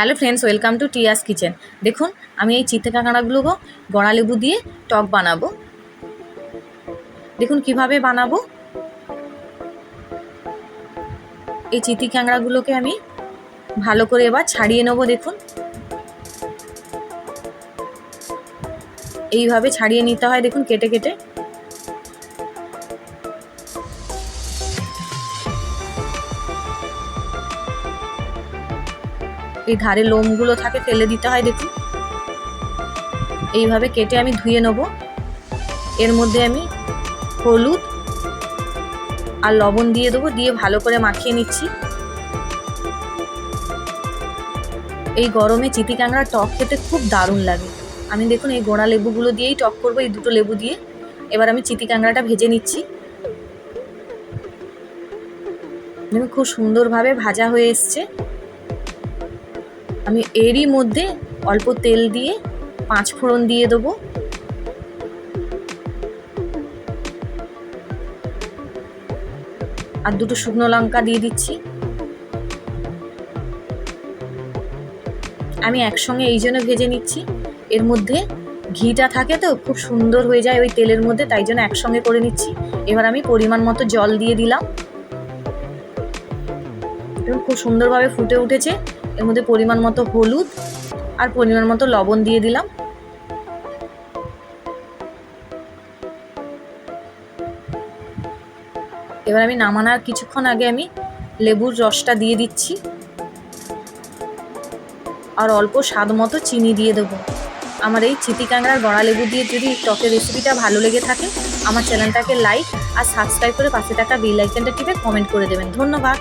Hello friends, welcome to টিয়াস kitchen. দেখুন, আমি এই চিত্তে কাঁকড়াগুলোকে গড়া লেবু দিয়ে টক বানাবো। দেখুন কীভাবে বানাবো। এই চিতি কাঁকড়াগুলোকে আমি ভালো করে এবার ছাড়িয়ে নেব, দেখুন। এইভাবে ছাড়িয়ে নিতে হয়, দেখুন কেটে কেটে। এই ধারে লোমগুলো থাকে, ফেলে দিতে হয়, দেখুন। এইভাবে কেটে আমি ধুয়ে নেব। এর মধ্যে আমি হলুদ আর লবণ দিয়ে দেবো, দিয়ে ভালো করে মাখিয়ে নিচ্ছি। এই গরমে চিতি কাঁকড়ার টক খেতে খুব দারুণ লাগে। আমি দেখুন এই গোড়া লেবুগুলো দিয়েই টক করব, এই দুটো লেবু দিয়ে। এবার আমি চিতি কাঁকড়াটা ভেজে নিচ্ছি। দেখুন, খুব সুন্দরভাবে ভাজা হয়ে এসছে। আমি এরই মধ্যে অল্প তেল দিয়ে পাঁচ ফোড়ন দিয়ে দেবো। আর দুটো শুকনো লঙ্কা দিয়ে দিচ্ছি। আমি একসঙ্গে এই জন্য ভেজে নিচ্ছি। এর মধ্যে ঘিটা থাকে তো, খুব সুন্দর হয়ে যায় ওই তেলের মধ্যে, তাই জন্য একসঙ্গে করে নিচ্ছি। এবার আমি পরিমাণ মতো জল দিয়ে দিলাম। এবং খুব সুন্দরভাবে ফুটে উঠেছে। এর মধ্যে পরিমাণ মতো হলুদ আর পরিমাণ মতো লবণ দিয়ে দিলাম। এবার আমি নামানোর কিছুক্ষণ আগে আমি লেবুর রসটা দিয়ে দিচ্ছি। আর অল্প স্বাদ মতো চিনি দিয়ে দেবো। আমার এই চিতি কাঁকড়ার গড়া লেবু দিয়ে যদি টকের রেসিপিটা ভালো লেগে থাকে, আমার চ্যানেলটাকে লাইক আর সাবস্ক্রাইব করে পাশে থাকা বেল আইকনটা টিপে কমেন্ট করে দেবেন। ধন্যবাদ।